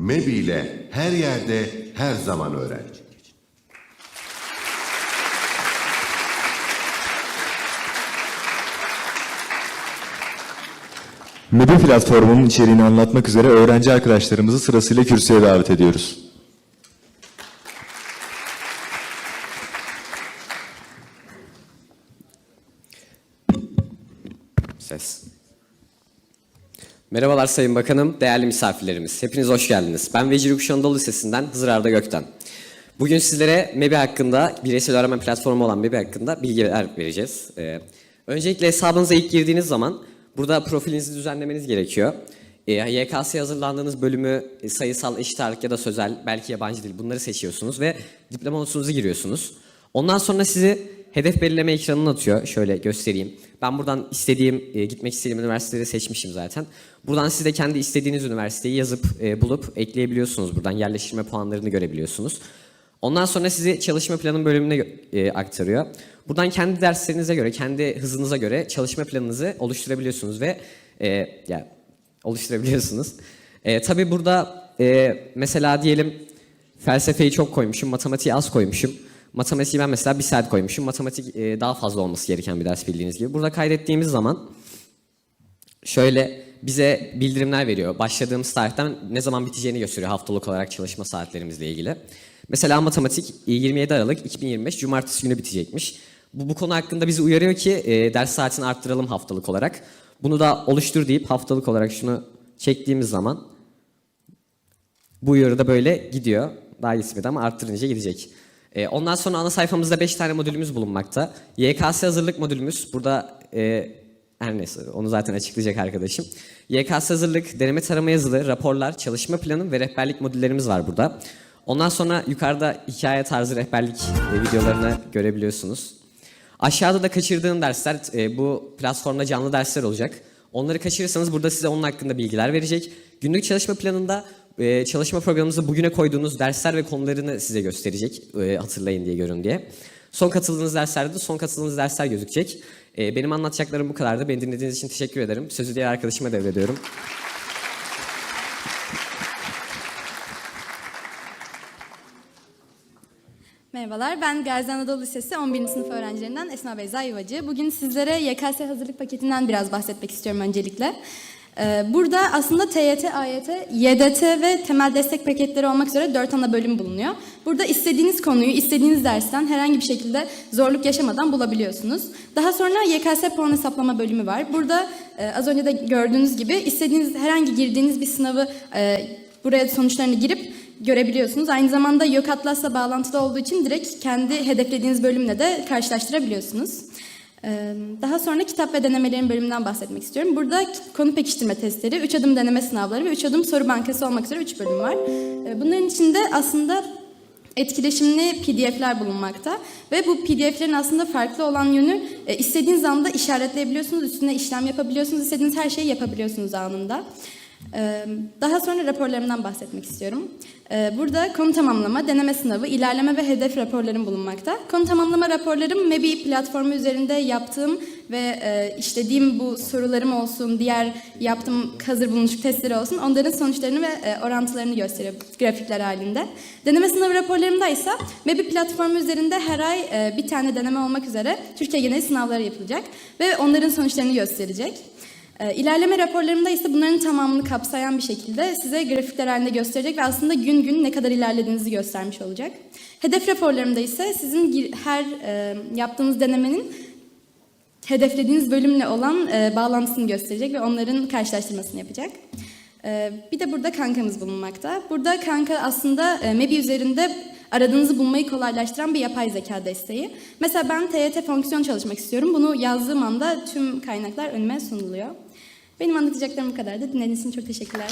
MEBI ile her yerde her zaman öğren. MEBI platformunun içeriğini anlatmak üzere öğrenci arkadaşlarımızı sırasıyla kürsüye davet ediyoruz. Ses. Merhabalar Sayın Bakanım, değerli misafirlerimiz. Hepiniz hoş geldiniz. Ben Yurkuşu Anadolu Lisesi'nden Hızır Arda Gökten. Bugün sizlere MEBI hakkında, bireysel öğrenme platformu olan MEBI hakkında bilgiler vereceğiz. Ee, öncelikle hesabınıza ilk girdiğiniz zaman burada profilinizi düzenlemeniz gerekiyor. Ee, YKS'ye hazırlandığınız bölümü e, sayısal, eşit ağırlık ya da sözel, belki yabancı dil bunları seçiyorsunuz ve diploma notunuzu giriyorsunuz. Ondan sonra sizi hedef belirleme ekranına atıyor. Şöyle göstereyim. Ben buradan istediğim, e, gitmek istediğim üniversiteleri seçmişim zaten. Buradan siz de kendi istediğiniz üniversiteyi yazıp, e, bulup ekleyebiliyorsunuz. Buradan yerleştirme puanlarını görebiliyorsunuz. Ondan sonra sizi çalışma planın bölümüne e, aktarıyor. Buradan kendi derslerinize göre, kendi hızınıza göre çalışma planınızı oluşturabiliyorsunuz ve e, ya oluşturabiliyorsunuz. E, tabii burada e, mesela diyelim felsefeyi çok koymuşum, matematiği az koymuşum. Matematiği ben mesela bir saat koymuşum. Matematik e, daha fazla olması gereken bir ders bildiğiniz gibi. Burada kaydettiğimiz zaman şöyle bize bildirimler veriyor. Başladığımız tarihten ne zaman biteceğini gösteriyor haftalık olarak çalışma saatlerimizle ilgili. Mesela matematik e, 27 Aralık 2025 Cumartesi günü bitecekmiş. Bu, bu konu hakkında bizi uyarıyor ki e, ders saatini arttıralım haftalık olarak. Bunu da oluştur deyip haftalık olarak şunu çektiğimiz zaman bu uyarı da böyle gidiyor. Daha gitmedi ama arttırınca gidecek. Ee, ondan sonra ana sayfamızda 5 tane modülümüz bulunmakta. YKS hazırlık modülümüz. Burada e, her neyse onu zaten açıklayacak arkadaşım. YKS hazırlık, deneme tarama yazılı, raporlar, çalışma planı ve rehberlik modüllerimiz var burada. Ondan sonra yukarıda hikaye tarzı rehberlik e, videolarını görebiliyorsunuz. Aşağıda da kaçırdığın dersler e, bu platformda canlı dersler olacak. Onları kaçırırsanız burada size onun hakkında bilgiler verecek. Günlük çalışma planında e, çalışma programınızda bugüne koyduğunuz dersler ve konularını size gösterecek. e, hatırlayın diye görün diye. Son katıldığınız derslerde de son katıldığınız dersler gözükecek. E, benim anlatacaklarım bu kadardı. Beni dinlediğiniz için teşekkür ederim. Sözü diğer arkadaşıma devrediyorum. Merhabalar, ben Gazi Anadolu Lisesi 11. sınıf öğrencilerinden Esma Beyza Yuvacı. Bugün sizlere YKS hazırlık paketinden biraz bahsetmek istiyorum öncelikle. Ee, Burada aslında TYT, AYT, YDT ve temel destek paketleri olmak üzere 4 ana bölüm bulunuyor. Burada istediğiniz konuyu istediğiniz dersten herhangi bir şekilde zorluk yaşamadan bulabiliyorsunuz. Daha sonra YKS puan hesaplama bölümü var. Burada e, az önce de gördüğünüz gibi istediğiniz herhangi girdiğiniz bir sınavı e, buraya sonuçlarını girip görebiliyorsunuz. Aynı zamanda Yok Atlas'la bağlantılı olduğu için direkt kendi hedeflediğiniz bölümle de karşılaştırabiliyorsunuz. Daha sonra kitap ve denemelerin bölümünden bahsetmek istiyorum. Burada konu pekiştirme testleri, 3 adım deneme sınavları ve 3 adım soru bankası olmak üzere 3 bölüm var. Bunların içinde aslında etkileşimli PDF'ler bulunmakta ve bu PDF'lerin aslında farklı olan yönü istediğiniz anda işaretleyebiliyorsunuz, üstüne işlem yapabiliyorsunuz, istediğiniz her şeyi yapabiliyorsunuz anında. Daha sonra raporlarımdan bahsetmek istiyorum. Burada konu tamamlama, deneme sınavı, ilerleme ve hedef raporlarım bulunmakta. Konu tamamlama raporlarım MEBI platformu üzerinde yaptığım ve işlediğim bu sorularım olsun, diğer yaptığım hazır bulunmuş testleri olsun, onların sonuçlarını ve orantılarını gösteriyor grafikler halinde. Deneme sınavı raporlarımda ise MEBI platformu üzerinde her ay bir tane deneme olmak üzere Türkiye geneli sınavları yapılacak ve onların sonuçlarını gösterecek. Ee, İlerleme raporlarımda ise bunların tamamını kapsayan bir şekilde size grafikler halinde gösterecek ve aslında gün gün ne kadar ilerlediğinizi göstermiş olacak. Hedef raporlarımda ise sizin her e, yaptığınız denemenin hedeflediğiniz bölümle olan e, bağlantısını gösterecek ve onların karşılaştırmasını yapacak. E, bir de burada kankamız bulunmakta. Burada kanka aslında MEBI üzerinde aradığınızı bulmayı kolaylaştıran bir yapay zeka desteği. Mesela ben TYT fonksiyon çalışmak istiyorum. Bunu yazdığım anda tüm kaynaklar önüme sunuluyor. Benim anlatacaklarım bu kadardı. Dinlediğiniz için çok teşekkürler.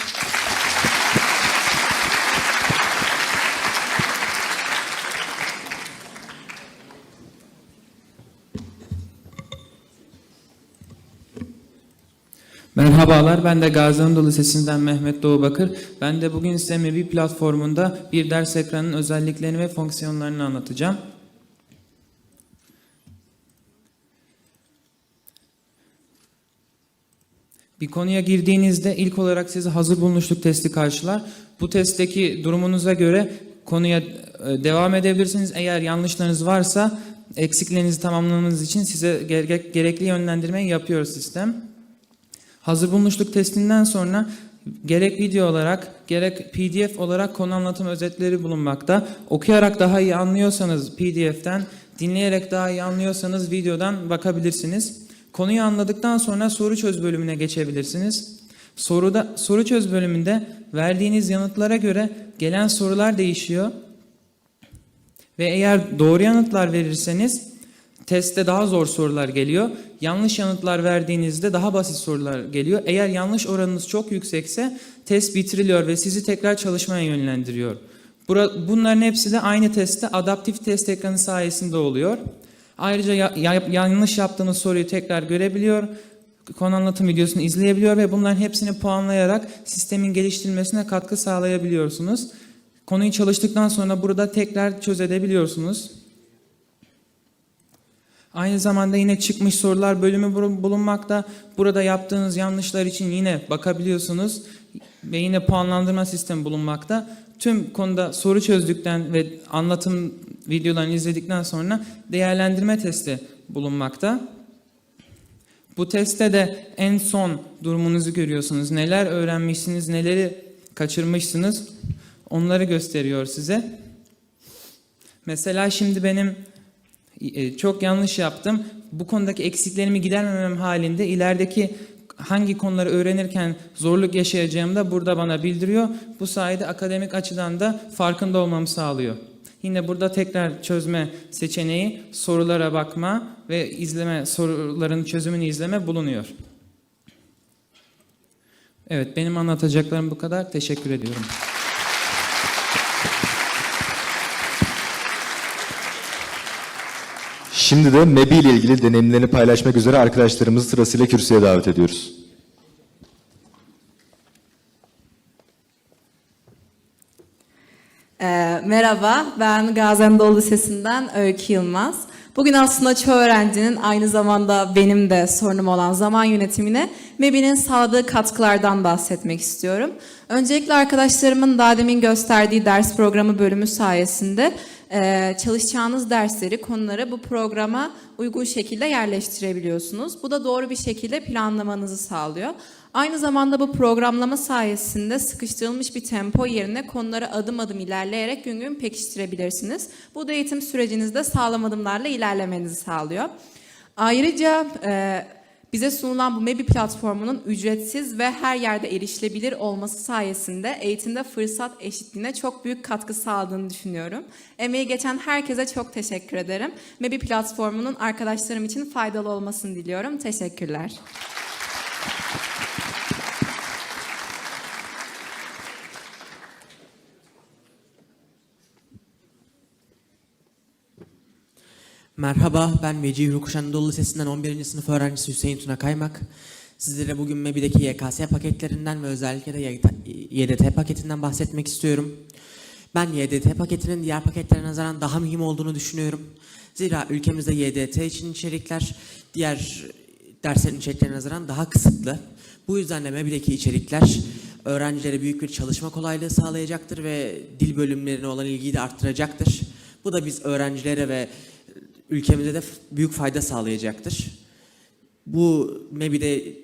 Merhabalar, ben de Gazi Anadolu Lisesi'nden Mehmet Doğu Bakır. Ben de bugün size MEBI platformunda bir ders ekranının özelliklerini ve fonksiyonlarını anlatacağım. Bir konuya girdiğinizde ilk olarak sizi hazır bulunuşluk testi karşılar. Bu testteki durumunuza göre konuya e, devam edebilirsiniz. Eğer yanlışlarınız varsa eksiklerinizi tamamlamanız için size gere- gerekli yönlendirmeyi yapıyor sistem. Hazır bulunuşluk testinden sonra gerek video olarak gerek PDF olarak konu anlatım özetleri bulunmakta. Okuyarak daha iyi anlıyorsanız PDF'ten, dinleyerek daha iyi anlıyorsanız videodan bakabilirsiniz. Konuyu anladıktan sonra soru çöz bölümüne geçebilirsiniz. Soruda soru çöz bölümünde verdiğiniz yanıtlara göre gelen sorular değişiyor. Ve eğer doğru yanıtlar verirseniz testte daha zor sorular geliyor. Yanlış yanıtlar verdiğinizde daha basit sorular geliyor. Eğer yanlış oranınız çok yüksekse test bitiriliyor ve sizi tekrar çalışmaya yönlendiriyor. Bunların hepsi de aynı testte adaptif test ekranı sayesinde oluyor. Ayrıca ya- ya- yanlış yaptığınız soruyu tekrar görebiliyor. Konu anlatım videosunu izleyebiliyor ve bunların hepsini puanlayarak sistemin geliştirilmesine katkı sağlayabiliyorsunuz. Konuyu çalıştıktan sonra burada tekrar çözebiliyorsunuz. Aynı zamanda yine çıkmış sorular bölümü bulu- bulunmakta. Burada yaptığınız yanlışlar için yine bakabiliyorsunuz ve yine puanlandırma sistemi bulunmakta. Tüm konuda soru çözdükten ve anlatım videolarını izledikten sonra değerlendirme testi bulunmakta. Bu testte de en son durumunuzu görüyorsunuz. Neler öğrenmişsiniz, neleri kaçırmışsınız onları gösteriyor size. Mesela şimdi benim çok yanlış yaptım. Bu konudaki eksiklerimi gidermemem halinde ilerideki hangi konuları öğrenirken zorluk yaşayacağımı da burada bana bildiriyor. Bu sayede akademik açıdan da farkında olmamı sağlıyor. Yine burada tekrar çözme seçeneği, sorulara bakma ve izleme, soruların çözümünü izleme bulunuyor. Evet, benim anlatacaklarım bu kadar. Teşekkür ediyorum. Şimdi de MEBI ile ilgili deneyimlerini paylaşmak üzere arkadaşlarımızı sırasıyla kürsüye davet ediyoruz. Ee, merhaba, ben Gazi Anadolu Lisesi'nden Öykü Yılmaz. Bugün aslında çoğu öğrencinin aynı zamanda benim de sorunum olan zaman yönetimine MEBİ'nin sağladığı katkılardan bahsetmek istiyorum. Öncelikle arkadaşlarımın daha demin gösterdiği ders programı bölümü sayesinde e, çalışacağınız dersleri, konuları bu programa uygun şekilde yerleştirebiliyorsunuz. Bu da doğru bir şekilde planlamanızı sağlıyor. Aynı zamanda bu programlama sayesinde sıkıştırılmış bir tempo yerine konuları adım adım ilerleyerek gün gün pekiştirebilirsiniz. Bu da eğitim sürecinizde sağlam adımlarla ilerlemenizi sağlıyor. Ayrıca e, bize sunulan bu MEBI platformunun ücretsiz ve her yerde erişilebilir olması sayesinde eğitimde fırsat eşitliğine çok büyük katkı sağladığını düşünüyorum. Emeği geçen herkese çok teşekkür ederim. MEBI platformunun arkadaşlarım için faydalı olmasını diliyorum. Teşekkürler. Merhaba, ben Vecihi Rukuş Anadolu Lisesi'nden 11. sınıf öğrencisi Hüseyin Tuna Kaymak. Sizlere bugün MEBİ'deki YKS paketlerinden ve özellikle de YDT paketinden bahsetmek istiyorum. Ben YDT paketinin diğer paketlere nazaran daha mühim olduğunu düşünüyorum. Zira ülkemizde YDT için içerikler diğer derslerin içeriklerine nazaran daha kısıtlı. Bu yüzden de MEBİ'deki içerikler öğrencilere büyük bir çalışma kolaylığı sağlayacaktır ve dil bölümlerine olan ilgiyi de arttıracaktır. Bu da biz öğrencilere ve ülkemize de büyük fayda sağlayacaktır. Bu MEBİ'de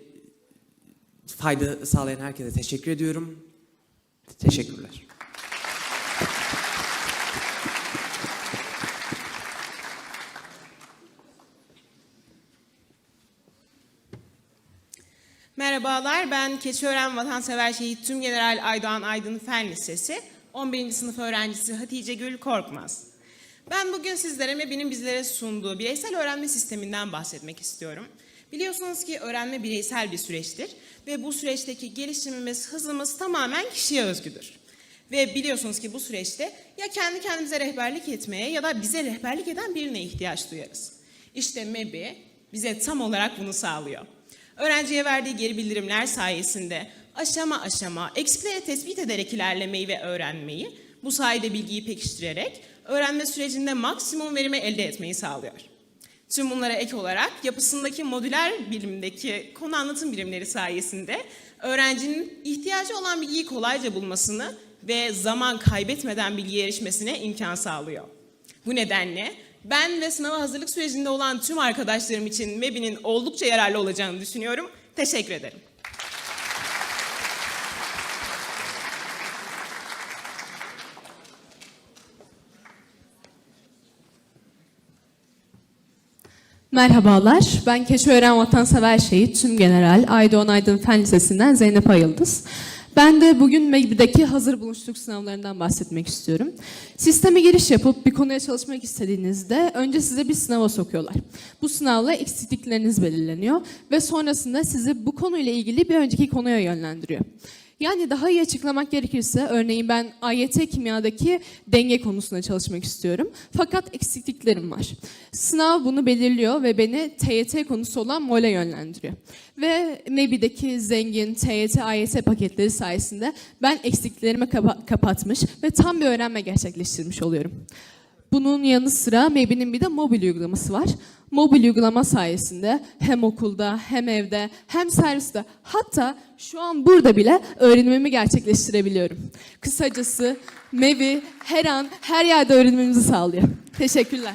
fayda sağlayan herkese teşekkür ediyorum. Teşekkürler. Merhabalar, ben Keçiören Vatansever Şehit Tüm General Aydoğan Aydın Fen Lisesi 11. sınıf öğrencisi Hatice Gül Korkmaz. Ben bugün sizlere MEBİ'nin bizlere sunduğu bireysel öğrenme sisteminden bahsetmek istiyorum. Biliyorsunuz ki öğrenme bireysel bir süreçtir ve bu süreçteki gelişimimiz, hızımız tamamen kişiye özgüdür. Ve biliyorsunuz ki bu süreçte ya kendi kendimize rehberlik etmeye ya da bize rehberlik eden birine ihtiyaç duyarız. İşte MEBİ bize tam olarak bunu sağlıyor. Öğrenciye verdiği geri bildirimler sayesinde aşama aşama eksikleri tespit ederek ilerlemeyi ve öğrenmeyi, bu sayede bilgiyi pekiştirerek öğrenme sürecinde maksimum verimi elde etmeyi sağlıyor. Tüm bunlara ek olarak yapısındaki modüler bilimdeki konu anlatım birimleri sayesinde öğrencinin ihtiyacı olan bilgiyi kolayca bulmasını ve zaman kaybetmeden bilgiye erişmesine imkan sağlıyor. Bu nedenle ben ve sınava hazırlık sürecinde olan tüm arkadaşlarım için MEB'nin oldukça yararlı olacağını düşünüyorum. Teşekkür ederim. Merhabalar, ben Keçiören Vatansever Şehit Tüm General Aydoğan Aydın Fen Lisesi'nden Zeynep Ayıldız. Ben de bugün MEGB'deki hazır buluşluk sınavlarından bahsetmek istiyorum. Sisteme giriş yapıp bir konuya çalışmak istediğinizde önce size bir sınava sokuyorlar. Bu sınavla eksiklikleriniz belirleniyor ve sonrasında sizi bu konuyla ilgili bir önceki konuya yönlendiriyor. Yani daha iyi açıklamak gerekirse örneğin ben AYT kimyadaki denge konusunda çalışmak istiyorum. Fakat eksikliklerim var. Sınav bunu belirliyor ve beni TYT konusu olan MOL'e yönlendiriyor. Ve MEBİ'deki zengin TYT, AYT paketleri sayesinde ben eksikliklerimi kapa- kapatmış ve tam bir öğrenme gerçekleştirmiş oluyorum. Bunun yanı sıra MEBİ'nin bir de mobil uygulaması var. Mobil uygulama sayesinde hem okulda hem evde hem serviste hatta şu an burada bile öğrenimimi gerçekleştirebiliyorum. Kısacası MEBİ her an her yerde öğrenmemizi sağlıyor. Teşekkürler.